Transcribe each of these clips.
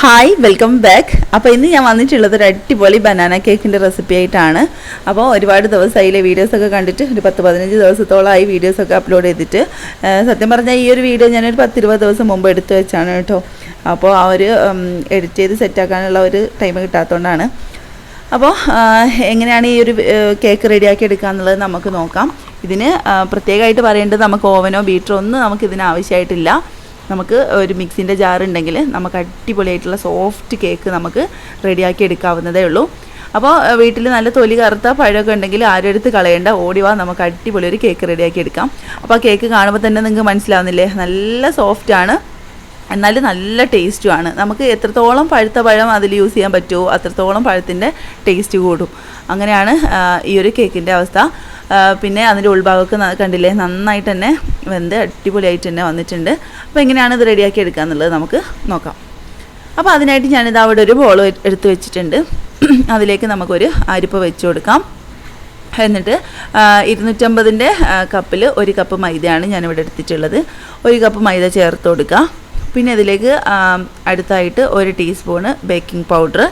Hi welcome back അപ്പോൾ ഇന്ന് ഞാൻ വന്നിട്ടുള്ളത് ഒരു അടിപൊളി ബനാന കേക്കിന്റെ റെസിപ്പി ആയിട്ടാണ്. അപ്പോൾ ഒരുപാട് ദിവസമായില്ലേ വീഡിയോസൊക്കെ കണ്ടിട്ട്? ഒരു പത്ത് പതിനഞ്ച് ദിവസത്തോളമായി വീഡിയോസൊക്കെ അപ്ലോഡ് ചെയ്തിട്ട്. സത്യം പറഞ്ഞാൽ ഈ ഒരു വീഡിയോ ഞാനൊരു പത്തിരുപത് ദിവസം മുമ്പ് എടുത്തു വെച്ചാണ് കേട്ടോ. അപ്പോൾ ആ ഒരു എഡിറ്റ് ചെയ്ത് സെറ്റാക്കാനുള്ള ഒരു ടൈം കിട്ടാത്തതുകൊണ്ടാണ് അപ്പോൾ എങ്ങനെയാണ് ഈ ഒരു കേക്ക് റെഡിയാക്കി എടുക്കുക എന്നുള്ളത് നമുക്ക് നോക്കാം. ഇതിന് പ്രത്യേകമായിട്ട് പറയേണ്ടത് നമുക്ക് ഓവനോ ബീറ്ററോ ഒന്നും നമുക്ക് ആവശ്യമായിട്ടില്ല. നമുക്ക് ഒരു മിക്സിന്റെ ജാർ ഉണ്ടെങ്കിൽ നമുക്ക് അടിപൊളിയായിട്ടുള്ള സോഫ്റ്റ് കേക്ക് നമുക്ക് റെഡിയാക്കി എടുക്കാവുന്നതേ ഉള്ളൂ. അപ്പോൾ വീട്ടിൽ നല്ല തൊലി കറുത്ത പഴമൊക്കെ ഉണ്ടെങ്കിൽ ആരും എടുത്ത് കളയേണ്ട. ഓടി വാ നമുക്ക് അടിപൊളി ഒരു കേക്ക് റെഡിയാക്കി എടുക്കാം. അപ്പോൾ ആ കേക്ക് കാണുമ്പോൾ തന്നെ നിങ്ങൾക്ക് മനസ്സിലാവുന്നില്ലേ? നല്ല സോഫ്റ്റാണ് എന്നാലും നല്ല ടേസ്റ്റുമാണ് നമുക്ക് എത്രത്തോളം പഴുത്ത പഴം അതിൽ യൂസ് ചെയ്യാൻ പറ്റുമോ അത്രത്തോളം പഴത്തിന്റെ ടേസ്റ്റ് കൂടും. അങ്ങനെയാണ് ഈ ഒരു കേക്കിന്റെ അവസ്ഥ. പിന്നെ അതിന്റെ ഉൾഭാഗമൊക്കെ കണ്ടില്ലേ? നന്നായിട്ട് തന്നെ വെന്ത് അടിപൊളിയായിട്ട് തന്നെ വന്നിട്ടുണ്ട്. അപ്പോൾ എങ്ങനെയാണ് ഇത് റെഡിയാക്കി എടുക്കുക എന്നുള്ളത് നമുക്ക് നോക്കാം. അപ്പോൾ അതിനായിട്ട് ഞാനിത് അവിടെ ഒരു ബോൾ എടുത്ത് വെച്ചിട്ടുണ്ട്. അതിലേക്ക് നമുക്കൊരു അരിപ്പ് വെച്ച് കൊടുക്കാം. എന്നിട്ട് ഇരുന്നൂറ്റമ്പതിന്റെ കപ്പിൽ ഒരു കപ്പ് മൈദയാണ് ഞാനിവിടെ എടുത്തിട്ടുള്ളത്. ഒരു കപ്പ് മൈദ ചേർത്ത് കൊടുക്കുക. പിന്നെ അതിലേക്ക് അടുത്തായിട്ട് ഒരു ടീസ്പൂണ് ബേക്കിംഗ് പൗഡർ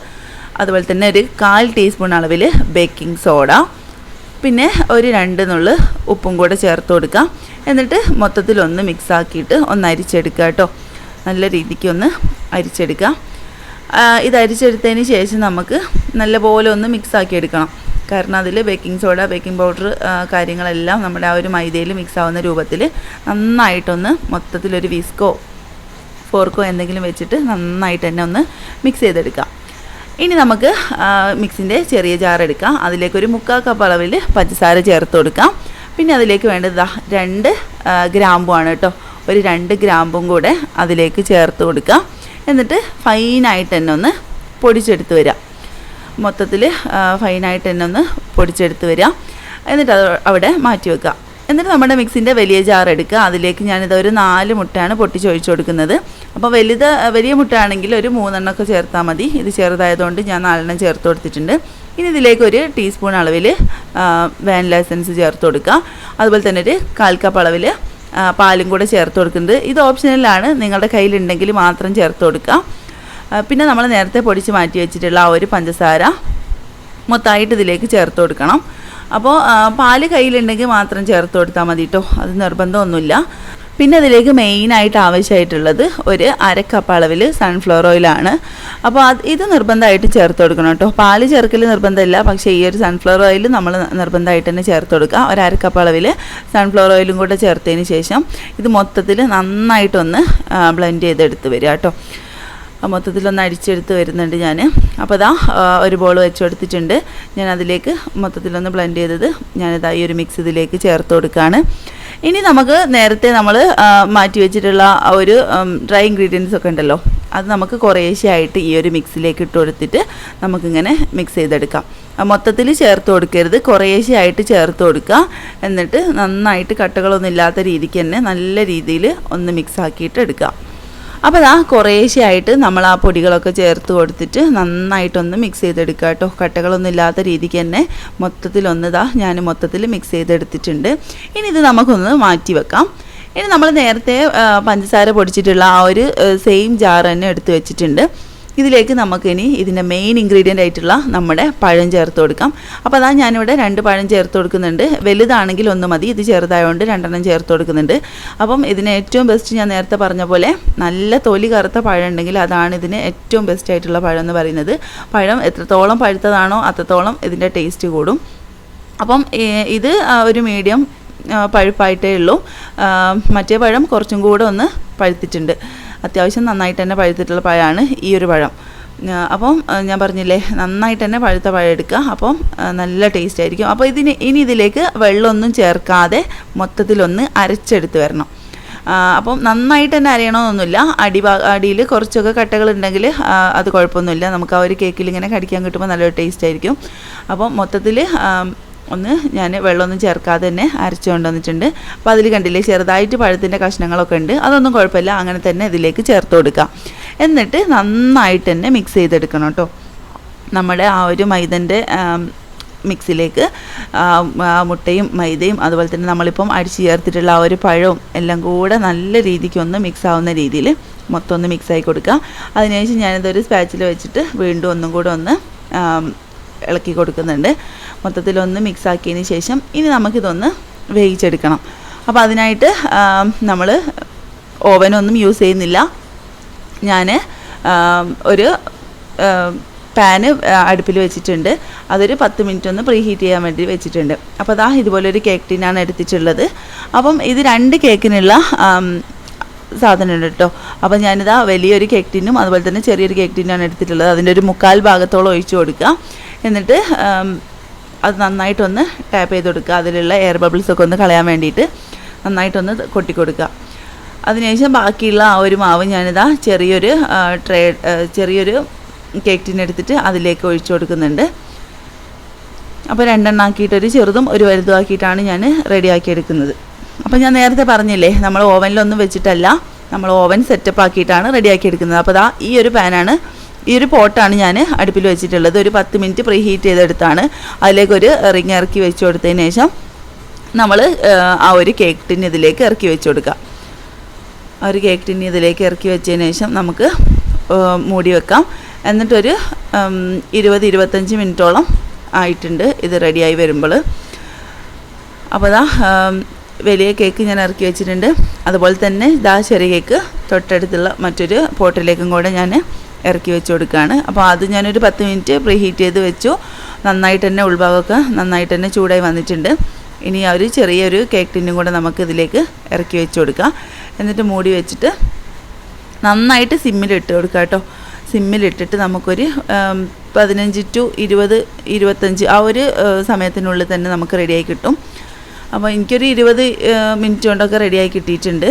അതുപോലെ തന്നെ ഒരു കാൽ ടീസ്പൂൺ അളവിൽ ബേക്കിംഗ് സോഡ പിന്നെ ഒരു രണ്ട് നുള്ളു ഉപ്പും കൂടെ ചേർത്ത് കൊടുക്കാം. എന്നിട്ട് മൊത്തത്തിലൊന്ന് മിക്സ് ആക്കിയിട്ട് ഒന്ന് അരിച്ചെടുക്കുക കേട്ടോ. നല്ല രീതിക്ക് ഒന്ന് അരിച്ചെടുക്കുക. ഇത് അരിച്ചെടുത്തതിന് ശേഷം നമുക്ക് നല്ലപോലെ ഒന്ന് മിക്സ് ആക്കി എടുക്കണം. കാരണം അതിൽ ബേക്കിംഗ് സോഡ ബേക്കിംഗ് പൗഡർ കാര്യങ്ങളെല്ലാം നമ്മുടെ ആ ഒരു മൈദയിൽ മിക്സ് ആവുന്ന രൂപത്തിൽ നന്നായിട്ടൊന്ന് മൊത്തത്തിലൊരു വിസ്കോ ഫോർക്കോ എന്തെങ്കിലും വെച്ചിട്ട് നന്നായിട്ട് തന്നെ ഒന്ന് മിക്സ് ചെയ്തെടുക്കാം. ഇനി നമുക്ക് മിക്സിന്റെ ചെറിയ ജാർ എടുക്കാം. അതിലേക്ക് ഒരു മുക്കാൽ കപ്പ് അളവിൽ പഞ്ചസാര ചേർത്ത് കൊടുക്കാം. പിന്നെ അതിലേക്ക് വേണ്ടത് രണ്ട് ഗ്രാമ്പുമാണ് കേട്ടോ. ഒരു രണ്ട് ഗ്രാമ്പും കൂടെ അതിലേക്ക് ചേർത്ത് കൊടുക്കാം. എന്നിട്ട് ഫൈനായിട്ട് തന്നെ ഒന്ന് പൊടിച്ചെടുത്ത് വരാം. മൊത്തത്തിൽ ഫൈനായിട്ട് തന്നെ ഒന്ന് പൊടിച്ചെടുത്ത് വരിക എന്നിട്ട് അത് അവിടെ മാറ്റി വെക്കുക എന്നിട്ട് നമ്മുടെ മിക്സിന്റെ വലിയ ജാർ എടുക്കുക. അതിലേക്ക് ഞാനിത് ഒരു നാല് മുട്ടയാണ് പൊട്ടിച്ച് ഒഴിച്ചു കൊടുക്കുന്നത്. അപ്പോൾ വലുത് വലിയ മുട്ടയാണെങ്കിൽ ഒരു മൂന്നെണ്ണമൊക്കെ ചേർത്താൽ മതി. ഇത് ചെറുതായതുകൊണ്ട് ഞാൻ നാലെണ്ണം ചേർത്ത് കൊടുത്തിട്ടുണ്ട്. ഇനി ഇതിലേക്ക് ഒരു ടീസ്പൂൺ അളവിൽ വാനില എസൻസ് ചേർത്ത് കൊടുക്കുക. അതുപോലെ തന്നെ ഒരു കാൽ കപ്പ് അളവിൽ പാലും കൂടെ ചേർത്ത് കൊടുക്കുന്നത്. ഇത് ഓപ്ഷനലാണ്. നിങ്ങളുടെ കയ്യിലുണ്ടെങ്കിൽ മാത്രം ചേർത്ത് കൊടുക്കുക. പിന്നെ നമ്മൾ നേരത്തെ പൊടിച്ച് മാറ്റി വെച്ചിട്ടുള്ള ആ ഒരു പഞ്ചസാര മൊത്തമായിട്ട് ഇതിലേക്ക് ചേർത്ത് കൊടുക്കണം. അപ്പോൾ പാൽ കയ്യിലുണ്ടെങ്കിൽ മാത്രം ചേർത്ത് കൊടുത്താൽ മതി കേട്ടോ അത് നിർബന്ധമൊന്നുമില്ല. പിന്നെ അതിലേക്ക് മെയിനായിട്ട് ആവശ്യമായിട്ടുള്ളത് ഒരു അര കപ്പ് അളവിൽ സൺഫ്ലവർ ഓയിലാണ് അപ്പോൾ അത് ഇത് നിർബന്ധമായിട്ട് ചേർത്ത് കൊടുക്കണം കേട്ടോ പാൽ ചേർക്കൽ നിർബന്ധമില്ല. പക്ഷേ ഈ ഒരു സൺഫ്ലവർ ഓയിൽ നമ്മൾ നിർബന്ധമായിട്ട് തന്നെ ചേർത്ത് കൊടുക്കുക. ഒരു അര കപ്പ് അളവിൽ സൺഫ്ലവർ ഓയിലും കൂടെ ചേർത്തതിന് ശേഷം ഇത് മൊത്തത്തിൽ നന്നായിട്ടൊന്ന് ബ്ലെൻഡ് ചെയ്തെടുത്ത് വരിക കേട്ടോ മൊത്തത്തിലൊന്ന് അടിച്ചെടുത്ത് വരുന്നുണ്ട് ഞാൻ അപ്പോൾ ഇതാ ഒരു ബോൾ വെച്ച് കൊടുത്തിട്ടുണ്ട് ഞാൻ അതിലേക്ക് മൊത്തത്തിലൊന്ന് ബ്ലെൻഡ് ചെയ്തത് ഞാനിതാ ഈ ഒരു മിക്സ് ഇതിലേക്ക് ചേർത്ത് കൊടുക്കുകയാണ് ഇനി നമുക്ക് നേരത്തെ നമ്മൾ മാറ്റി വെച്ചിട്ടുള്ള ഒരു ഡ്രൈ ഇൻഗ്രീഡിയൻസ് ഒക്കെ ഉണ്ടല്ലോ അത് നമുക്ക് കുറേശ്ശെയായിട്ട് ഈ ഒരു മിക്സിലേക്ക് ഇട്ട് കൊടുത്തിട്ട് നമുക്കിങ്ങനെ മിക്സ് ചെയ്തെടുക്കാം. മൊത്തത്തിൽ ചേർത്ത് കൊടുക്കരുത് കുറേശ്ശെയായിട്ട് ചേർത്ത് കൊടുക്കുക. എന്നിട്ട് നന്നായിട്ട് കട്ടകളൊന്നും ഇല്ലാത്ത രീതിക്ക് തന്നെ നല്ല രീതിയിൽ ഒന്ന് മിക്സ് ആക്കിയിട്ട് എടുക്കുക. അപ്പോൾ ദാ കുറേശ്ശെയായിട്ട് നമ്മൾ ആ പൊടികളൊക്കെ ചേർത്ത് കൊടുത്തിട്ട് നന്നായിട്ടൊന്ന് മിക്സ് ചെയ്തെടുക്കുക കേട്ടോ. കട്ടകളൊന്നും ഇല്ലാത്ത രീതിക്ക് തന്നെ മൊത്തത്തിലൊന്ന് ദാ ഞാൻ മൊത്തത്തിൽ മിക്സ് ചെയ്തെടുത്തിട്ടുണ്ട്. ഇനി ഇത് നമുക്കൊന്ന് മാറ്റി വെക്കാം. ഇനി നമ്മൾ നേരത്തെ പഞ്ചസാര പൊടിച്ചിട്ടുള്ള ആ ഒരു സെയിം ജാർ തന്നെ എടുത്ത് വെച്ചിട്ടുണ്ട്. ഇതിലേക്ക് നമുക്കിനി ഇതിന്റെ മെയിൻ ഇൻഗ്രീഡിയന്റ് ആയിട്ടുള്ള നമ്മുടെ പഴം ചേർത്ത് കൊടുക്കാം. അപ്പോൾ അതാ ഞാനിവിടെ രണ്ട് പഴം ചേർത്ത് കൊടുക്കുന്നുണ്ട്. വലുതാണെങ്കിൽ ഒന്ന് മതി ഇത് ചെറുതായതുകൊണ്ട് രണ്ടെണ്ണം ചേർത്ത് കൊടുക്കുന്നുണ്ട്. അപ്പം ഇതിന് ഏറ്റവും ബെസ്റ്റ് ഞാൻ നേരത്തെ പറഞ്ഞ പോലെ നല്ല തൊലി കറുത്ത പഴം ഉണ്ടെങ്കിൽ അതാണ് ഇതിന് ഏറ്റവും ബെസ്റ്റ് ആയിട്ടുള്ള പഴം എന്ന് പറയുന്നത്. പഴം എത്രത്തോളം പഴുത്തതാണോ അത്രത്തോളം ഇതിന്റെ ടേസ്റ്റ് കൂടും. അപ്പം ഇത് ഒരു മീഡിയം പഴുപ്പായിട്ടേ ഉള്ളൂ. മറ്റേ പഴം കുറച്ചും കൂടെ ഒന്ന് പഴുത്തിട്ടുണ്ട്. അത്യാവശ്യം നന്നായിട്ട് തന്നെ പഴുത്തിട്ടുള്ള പഴമാണ് ഈ ഒരു പഴം. അപ്പം ഞാൻ പറഞ്ഞില്ലേ നന്നായിട്ട് തന്നെ പഴുത്ത പഴം എടുക്കുക. അപ്പം നല്ല ടേസ്റ്റ് ആയിരിക്കും. അപ്പോൾ ഇതിന് ഇനി ഇതിലേക്ക് വെള്ളമൊന്നും ചേർക്കാതെ മൊത്തത്തിലൊന്ന് അരച്ചെടുത്ത് വരണം. അപ്പം നന്നായിട്ട് തന്നെ അരയണമെന്നൊന്നുമില്ല. അടി അടിയിൽ കുറച്ചൊക്കെ കട്ടകളുണ്ടെങ്കിൽ അത് കുഴപ്പമൊന്നുമില്ല. നമുക്ക് ആ ഒരു കേക്കിൽ ഇങ്ങനെ കടിക്കാൻ കിട്ടുമ്പോൾ നല്ലൊരു ടേസ്റ്റ് ആയിരിക്കും. അപ്പം മൊത്തത്തിൽ ഒന്ന് ഞാൻ വെള്ളമൊന്നും ചേർക്കാതെ തന്നെ അരച്ചു കൊണ്ടുവന്നിട്ടുണ്ട്. അപ്പോൾ അതിൽ കണ്ടില്ലേ ചെറുതായിട്ട് പഴത്തിന്റെ കഷ്ണങ്ങളൊക്കെ ഉണ്ട്. അതൊന്നും കുഴപ്പമില്ല. അങ്ങനെ തന്നെ ഇതിലേക്ക് ചേർത്ത് കൊടുക്കാം. എന്നിട്ട് നന്നായിട്ട് തന്നെ മിക്സ് ചെയ്തെടുക്കണം കേട്ടോ. നമ്മുടെ ആ ഒരു മൈദന്റെ മിക്സിലേക്ക് മുട്ടയും മൈദയും അതുപോലെ തന്നെ നമ്മളിപ്പം അടിച്ച് ചേർത്തിട്ടുള്ള ആ ഒരു പഴവും എല്ലാം കൂടെ നല്ല രീതിക്ക് ഒന്ന് മിക്സ് ആവുന്ന രീതിയിൽ മൊത്തം ഒന്ന് ആയി കൊടുക്കുക അതിനുശേഷം ഞാനിതൊരു സ്പാച്ചിൽ വെച്ചിട്ട് വീണ്ടും ഒന്നും കൂടെ ഒന്ന് ഇളക്കി കൊടുക്കുന്നുണ്ട്. മൊത്തത്തിലൊന്ന് മിക്സ് ആക്കിയതിന് ശേഷം ഇനി നമുക്കിതൊന്ന് വേവിച്ചെടുക്കണം. അപ്പോൾ അതിനായിട്ട് നമ്മൾ ഓവനൊന്നും യൂസ് ചെയ്യുന്നില്ല. ഞാൻ ഒരു പാന് അടുപ്പിൽ വെച്ചിട്ടുണ്ട്. അതൊരു പത്ത് മിനിറ്റ് ഒന്ന് പ്രീ ഹീറ്റ് ചെയ്യാൻ വേണ്ടി വെച്ചിട്ടുണ്ട്. അപ്പോൾ അതാ ഇതുപോലെ ഒരു കേക്ക് ടീനാണ് എടുത്തിട്ടുള്ളത്. അപ്പം ഇത് രണ്ട് കേക്കിനുള്ള സാധനമുണ്ട് കേട്ടോ അപ്പോൾ ഞാനിതാ വലിയൊരു കേക്ക് ടീനും അതുപോലെ തന്നെ ചെറിയൊരു കേക്ക് ടീനാണ് എടുത്തിട്ടുള്ളത്. അതിന്റെ ഒരു മുക്കാൽ ഭാഗത്തോളം ഒഴിച്ചു കൊടുക്കുക. എന്നിട്ട് അത് നന്നായിട്ടൊന്ന് ടാപ്പ് ചെയ്ത് കൊടുക്കുക. അതിലുള്ള എയർ ബബിൾസ് ഒക്കെ ഒന്ന് കളയാൻ വേണ്ടിയിട്ട് നന്നായിട്ടൊന്ന് കൊട്ടി കൊടുക്കുക. അതിനുശേഷം ബാക്കിയുള്ള ആ ഒരു മാവ് ഞാനിതാ ചെറിയൊരു ട്രേ ചെറിയൊരു കേക്ക് ടിൻ എടുത്തിട്ട് അതിലേക്ക് ഒഴിച്ചു കൊടുക്കുന്നുണ്ട്. അപ്പോൾ രണ്ടെണ്ണം ആക്കിയിട്ടൊരു ചെറുതും ഒരു വലുതുമാക്കിയിട്ടാണ് ഞാൻ റെഡിയാക്കി എടുക്കുന്നത്. അപ്പോൾ ഞാൻ നേരത്തെ പറഞ്ഞില്ലേ നമ്മൾ ഓവനിലൊന്നും വെച്ചിട്ടല്ല നമ്മൾ ഓവൻ സെറ്റപ്പ് ആക്കിയിട്ടാണ് റെഡിയാക്കി എടുക്കുന്നത്. അപ്പോൾ ദാ ഈ ഒരു പാനാണ് ഈ ഒരു പോട്ടാണ് ഞാൻ അടുപ്പിൽ വെച്ചിട്ടുള്ളത്. ഒരു പത്ത് മിനിറ്റ് പ്രീ ഹീറ്റ് ചെയ്തെടുത്താണ്. അതിലേക്ക് ഒരു റിങ് ഇറക്കി വെച്ച് കൊടുത്തതിന് ശേഷം നമ്മൾ ആ ഒരു കേക്ക് ടിൻ ഇതിലേക്ക് ഇറക്കി വെച്ച് കൊടുക്കുക. ആ ഒരു കേക്ക് ടിൻ ഇതിലേക്ക് ഇറക്കി വെച്ചതിന് ശേഷം നമുക്ക് മൂടി വെക്കാം. എന്നിട്ടൊരു ഇരുപത് ഇരുപത്തഞ്ച് മിനിറ്റോളം ആയിട്ടുണ്ട് ഇത് റെഡിയായി വരുമ്പോൾ അപ്പോൾ ഇതാ വലിയ കേക്ക് ഞാൻ ഇറക്കി വെച്ചിട്ടുണ്ട്. അതുപോലെ തന്നെ ഇതാ ചെറിയ കേക്ക് തൊട്ടടുത്തുള്ള മറ്റൊരു പോട്ടിലേക്കും കൂടെ ഞാൻ ഇറക്കി വെച്ച് കൊടുക്കുകയാണ്. അപ്പോൾ അത് ഞാനൊരു പത്ത് മിനിറ്റ് പ്രീ ഹീറ്റ് ചെയ്ത് വെച്ചു. നന്നായിട്ട് തന്നെ ഉൾഭാഗമൊക്കെ നന്നായിട്ട് തന്നെ ചൂടായി വന്നിട്ടുണ്ട്. ഇനി ആ ഒരു ചെറിയൊരു കേക്ക് ടിന്നും കൂടെ നമുക്ക് ഇതിലേക്ക് ഇറക്കി വെച്ച് കൊടുക്കാം. എന്നിട്ട് മൂടി വെച്ചിട്ട് നന്നായിട്ട് സിമ്മിലിട്ട് കൊടുക്കുക കേട്ടോ. സിമ്മിലിട്ടിട്ട് നമുക്കൊരു പതിനഞ്ച് ടു ഇരുപത് ഇരുപത്തഞ്ച് ആ ഒരു സമയത്തിനുള്ളിൽ തന്നെ നമുക്ക് റെഡിയായി കിട്ടും. അപ്പോൾ എനിക്കൊരു ഇരുപത് മിനിറ്റ് കൊണ്ടൊക്കെ റെഡിയായി കിട്ടിയിട്ടുണ്ട്.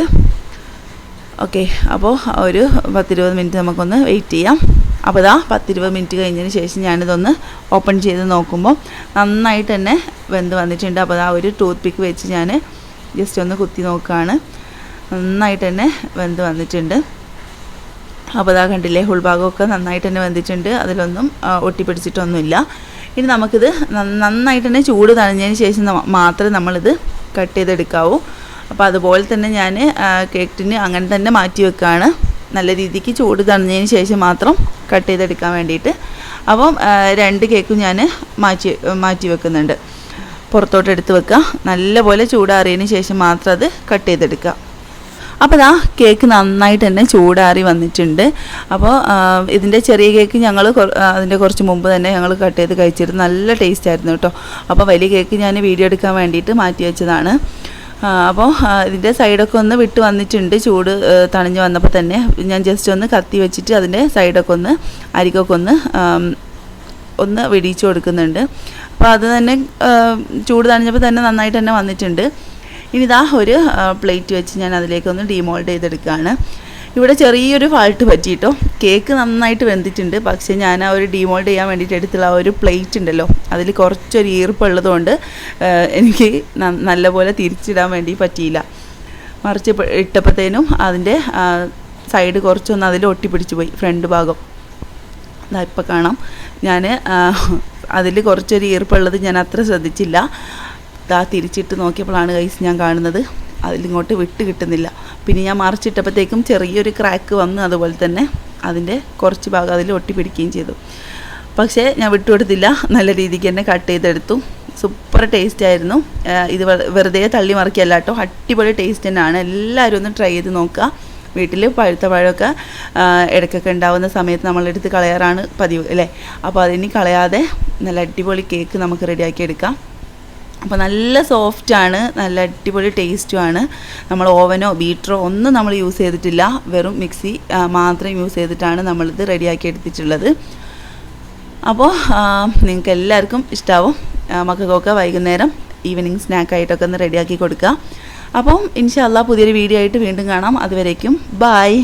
ഓക്കെ അപ്പോൾ ഒരു പത്തിരുപത് മിനിറ്റ് നമുക്കൊന്ന് വെയിറ്റ് ചെയ്യാം. അപ്പോൾ ഇതാ പത്തിരുപത് മിനിറ്റ് കഴിഞ്ഞതിന് ശേഷം ഞാനിതൊന്ന് ഓപ്പൺ ചെയ്ത് നോക്കുമ്പോൾ നന്നായിട്ട് തന്നെ വെന്ത് വന്നിട്ടുണ്ട്. അപ്പോൾ ആ ഒരു ടൂത്ത് പിക്ക് വെച്ച് ഞാൻ ജസ്റ്റ് ഒന്ന് കുത്തി നോക്കുകയാണ് നന്നായിട്ട് തന്നെ വെന്ത് വന്നിട്ടുണ്ട്. അപ്പോൾ അതാ കണ്ടില്ലേ ഉൾഭാഗമൊക്കെ നന്നായിട്ട് തന്നെ വെന്തിട്ടുണ്ട്. അതിലൊന്നും ഒട്ടിപ്പിടിച്ചിട്ടൊന്നുമില്ല. ഇനി നമുക്കിത് നന്ന- നന്നായിട്ട് തന്നെ ചൂട് തണിഞ്ഞതിന് ശേഷം മാത്രമേ നമ്മളിത് കട്ട് ചെയ്തെടുക്കാവൂ. അപ്പോൾ അതുപോലെ തന്നെ ഞാൻ കേക്കിന് അങ്ങനെ തന്നെ മാറ്റി വെക്കുകയാണ് നല്ല രീതിക്ക് ചൂട് തണിഞ്ഞതിന് ശേഷം മാത്രം കട്ട് ചെയ്തെടുക്കാൻ വേണ്ടിയിട്ട്. അപ്പം രണ്ട് കേക്കും ഞാൻ മാറ്റി മാറ്റി വെക്കുന്നുണ്ട്. പുറത്തോട്ട് എടുത്ത് വെക്കുക. നല്ലപോലെ ചൂടാറിയതിന് ശേഷം മാത്രം അത് കട്ട് ചെയ്തെടുക്കുക. അപ്പോൾ ഇതാ കേക്ക് നന്നായിട്ട് തന്നെ ചൂടാറി വന്നിട്ടുണ്ട്. അപ്പോൾ ഇതിന്റെ ചെറിയ കേക്ക് ഞങ്ങൾ അതിന്റെ കുറച്ച് മുമ്പ് തന്നെ ഞങ്ങൾ കട്ട് ചെയ്ത് കഴിച്ചിരുന്നു നല്ല ടേസ്റ്റ് ആയിരുന്നു കേട്ടോ. അപ്പോൾ വലിയ കേക്ക് ഞാൻ വീഡിയോ എടുക്കാൻ വേണ്ടിയിട്ട് മാറ്റി വെച്ചതാണ്. അപ്പോൾ ഇതിന്റെ സൈഡൊക്കെ ഒന്ന് വിട്ട് വന്നിട്ടുണ്ട്. ചൂട് തണിഞ്ഞ് വന്നപ്പോൾ തന്നെ. ഞാൻ ജസ്റ്റ് ഒന്ന് കത്തി വെച്ചിട്ട് അതിന്റെ സൈഡൊക്കെ ഒന്ന് അരികൊക്കെ ഒന്ന് ഒന്ന് വെടിയിച്ച് കൊടുക്കുന്നുണ്ട്. അപ്പോൾ അത് തന്നെ ചൂട് തണിഞ്ഞപ്പോൾ തന്നെ നന്നായിട്ട് തന്നെ വന്നിട്ടുണ്ട്. ഇനി ഇതാ ഒരു പ്ലേറ്റ് വെച്ച് ഞാൻ അതിലേക്കൊന്ന് ഡീമോൾഡ് ചെയ്തെടുക്കുകയാണ്. ഇവിടെ ചെറിയൊരു ഫാൾട്ട് പറ്റിയിട്ടോ. കേക്ക് നന്നായിട്ട് വെന്തിട്ടുണ്ട്. പക്ഷേ ഞാൻ ആ ഒരു ഡിമോൾഡ് ചെയ്യാൻ വേണ്ടിയിട്ട് എടുത്തുള്ള ആ ഒരു പ്ലേറ്റ് ഉണ്ടല്ലോ. അതിൽ കുറച്ചൊരു ഈർപ്പുള്ളതുകൊണ്ട് കൊണ്ട് എനിക്ക് നല്ലപോലെ തിരിച്ചിടാൻ വേണ്ടി പറ്റിയില്ല. മറിച്ച് ഇട്ടപ്പോഴത്തേനും അതിന്റെ സൈഡ് കുറച്ചൊന്ന് അതിൽ ഒട്ടിപ്പിടിച്ച് പോയി ഫ്രണ്ട് ഭാഗം. ഇതാ ഇപ്പോൾ കാണാം. ഞാൻ അതിൽ കുറച്ചൊരു ഈർപ്പുള്ളത് ഞാൻ അത്ര ശ്രദ്ധിച്ചില്ല. ഇതാ തിരിച്ചിട്ട് നോക്കിയപ്പോഴാണ് കൈസ് ഞാൻ കാണുന്നത്. അതിലിങ്ങോട്ട് വിട്ട് കിട്ടുന്നില്ല. പിന്നെ ഞാൻ മറിച്ചിട്ടപ്പോഴത്തേക്കും ചെറിയൊരു ക്രാക്ക് വന്ന് അതുപോലെ തന്നെ അതിന്റെ കുറച്ച് ഭാഗം അതിൽ ഒട്ടിപ്പിടിക്കുകയും ചെയ്തു. പക്ഷേ ഞാൻ വിട്ടുകൊടുത്തില്ല. നല്ല രീതിക്ക് തന്നെ കട്ട് ചെയ്തെടുത്തു. സൂപ്പർ ടേസ്റ്റ് ആയിരുന്നു. ഇത് വെറുതെ തള്ളി മറിക്കല്ല കേട്ടോ. അടിപൊളി ടേസ്റ്റ് തന്നെയാണ്. എല്ലാവരും ഒന്ന് ട്രൈ ചെയ്ത് നോക്കുക. വീട്ടിൽ പഴുത്ത പഴമൊക്കെ ഇടയ്ക്കൊക്കെ ഉണ്ടാവുന്ന സമയത്ത് നമ്മളെടുത്ത് കളയാറാണ് പതിവ് അല്ലേ? അപ്പോൾ അതിനി കളയാതെ നല്ല അടിപൊളി കേക്ക് നമുക്ക് റെഡിയാക്കി എടുക്കാം. അപ്പോൾ നല്ല സോഫ്റ്റാണ് നല്ല അടിപൊളി ടേസ്റ്റുമാണ് നമ്മൾ ഓവനോ ബീറ്ററോ ഒന്നും നമ്മൾ യൂസ് ചെയ്തിട്ടില്ല. വെറും മിക്സി മാത്രം യൂസ് ചെയ്തിട്ടാണ് നമ്മളിത് റെഡിയാക്കി എടുത്തിട്ടുള്ളത്. അപ്പോൾ നിങ്ങൾക്ക് എല്ലാവർക്കും ഇഷ്ടാവും. മക്കൾക്കൊക്കെ വൈകുന്നേരം ഈവനിങ് സ്നാക്കായിട്ടൊക്കെ ഒന്ന് റെഡിയാക്കി കൊടുക്കുക. അപ്പം ഇൻഷാല്ല പുതിയൊരു വീഡിയോ ആയിട്ട് വീണ്ടും കാണാം. അതുവരേക്കും ബായ്